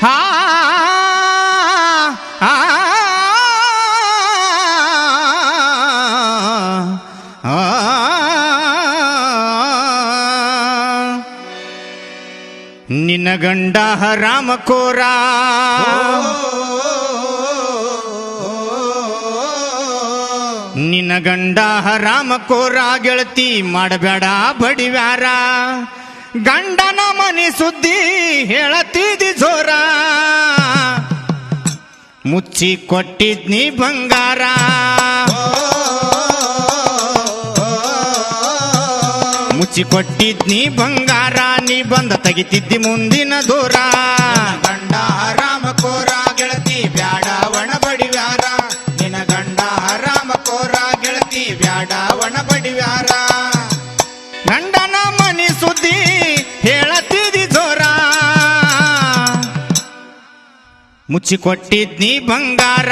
ಹಾ ನಿನ್ನ ಗಂಡ ರಾಮಕೋರ ನಿನ್ನ ಗಂಡ ರಾಮಕೋರ ಗೆಳತಿ ಮಾಡಬೇಡ ಬಡಿವ್ಯಾರ ಗಂಡನ ಮನೆ ಸುದ್ದಿ ಹೇಳತಿದಿ ಜೋರ ಮುಚ್ಚಿ ಕೊಟ್ಟಿದ್ನಿ ಬಂಗಾರ. ಮುಚ್ಚಿ ಕೊಟ್ಟಿದ್ನಿ ಬಂಗಾರ, ನೀ ಬಂದ ತೆಗಿತಿದ್ದಿ ಮುಂದಿನ ದೂರ. ಗಂಡ ಹರಾಮ ಕೋರ, ಗೆಳತಿ ಬ್ಯಾಡ, ಒಣ ಬಡಿವ್ಯಾರ. ನಿನ ಗಂಡ ಹರಾಮ ಕೋರ, ಗೆಳತಿ ಬ್ಯಾಡ, ಒಣ ಮುಚ್ಚಿ ಬಂಗಾರ. ಬಂಗಾರ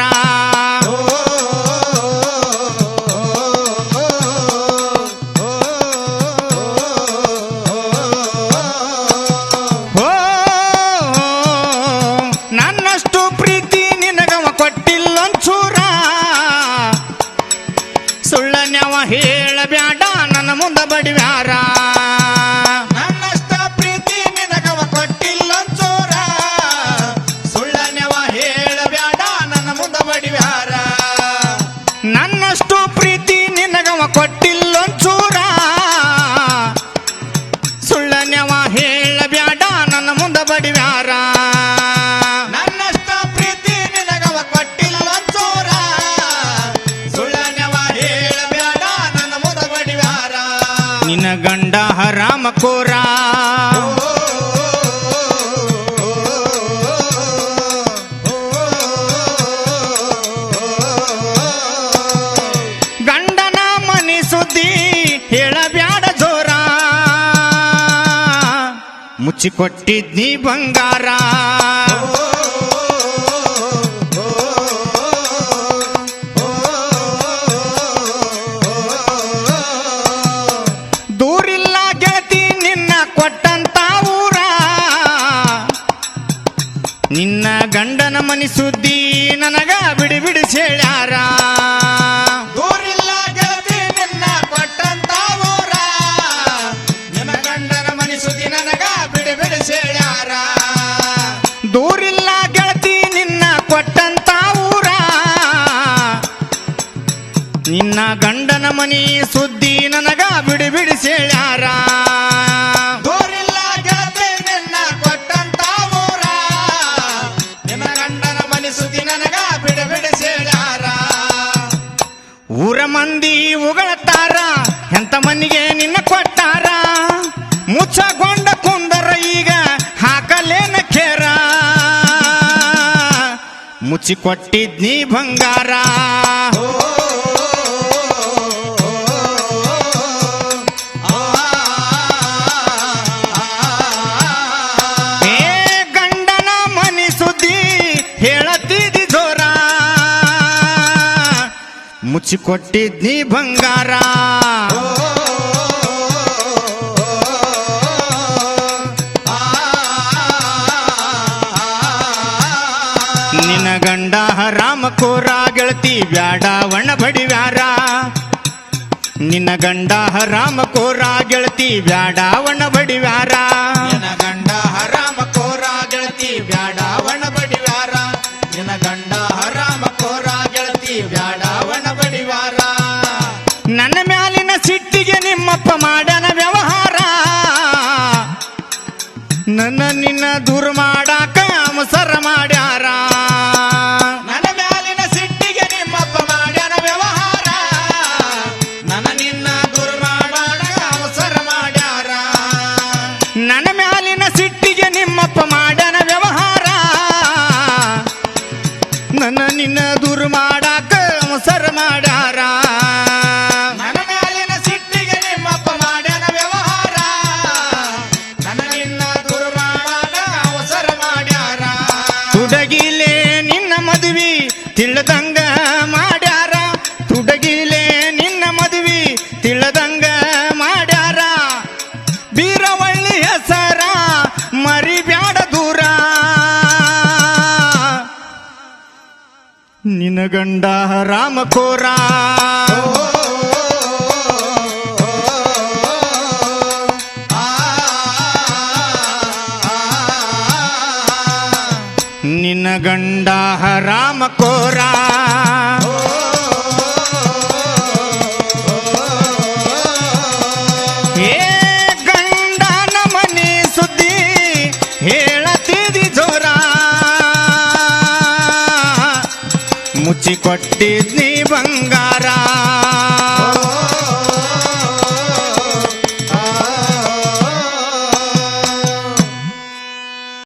ಕೋರ ಗಂಡನ ಮನಿ ಸುದ್ದಿ ಹೇಳಬ್ಯಾಡ ಜೋರ. ಮುಚ್ಚಿ ಕೊಟ್ಟಿದ್ನಿ ಬಂಗಾರ. ನಿನ್ನ ಗಂಡನ ಮನಿ ಸುದ್ದಿ ನನಗ ಬಿಡಿ ಬಿಡಿ ಹೇಳ್ಯಾರ. ದೂರಿಲ್ಲ ಗೆಳತಿ ನಿನ್ನ ಕೊಟ್ಟಂತ ಊರ. ನಿನ್ನ ಗಂಡನ ಮನಿಸುದಿ ನನಗ ಬಿಡಿ ಬಿಡಿ ಸೇಳ್ಯಾರ ದೂರಿಲ್ಲ ಗೆಳತಿ ನಿನ್ನ ಕೊಟ್ಟಂತ ಊರ. ನಿನ್ನ ಗಂಡನ ಮನಿ ಸುದ್ದಿ ನನಗ ಬಿಡಿ ಬಿಡಿ ಹೇಳ್ಯಾರ. ಮುಚ್ಚಿ ಕೊಟ್ಟಿದ್ನಿ ಬಂಗಾರ ಏ ಗಂಡನ ಮನಿ ಸುದ್ದಿ ಹೇಳತಿದಿ ಜೋರ ಮುಚ್ಚಿ ಕೊಟ್ಟಿದ್ನಿ ಬಂಗಾರ ನಿನ್ನ ಗಂಡ ರಾಮ ಕೋರ ಗೆಳತಿ ಬ್ಯಾಡ ಒಣ ಬಡಿವ್ಯಾರ ನಿನ್ನ ಗಂಡ ರಾಮ ಕೋರ ಗೆಳತಿ ಬ್ಯಾಡ ಒಣ ಬಡಿವ್ಯಾರ ನಿನ್ನ ಗಂಡ ಹರಾಮ ಕೋರ ಗೆಳತಿ ಬ್ಯಾಡ ಒಣ ಬಡಿವಾರ ನಿನ್ನ ಗಂಡ ಹರಾಮ ಕೋರ ಗೆಳತಿ ಬ್ಯಾಡ ಒಣ ಬಡಿವಾರ ನನ್ನ ಮ್ಯಾಲಿನ ಸಿಟ್ಟಿಗೆ ನಿಮ್ಮಪ್ಪ ಮಾಡನ ವ್ಯವಹಾರ. ನನ್ನ ನಿನ್ನ ದೂರ ನಿನ್ನ ಗಂಡ ರಾಮಕೋರ ನಿನ್ನ ಗಂಡ ರಾಮಕೋರ ಕೊಟ್ಟಿದ್ನಿ ಬಂಗಾರ.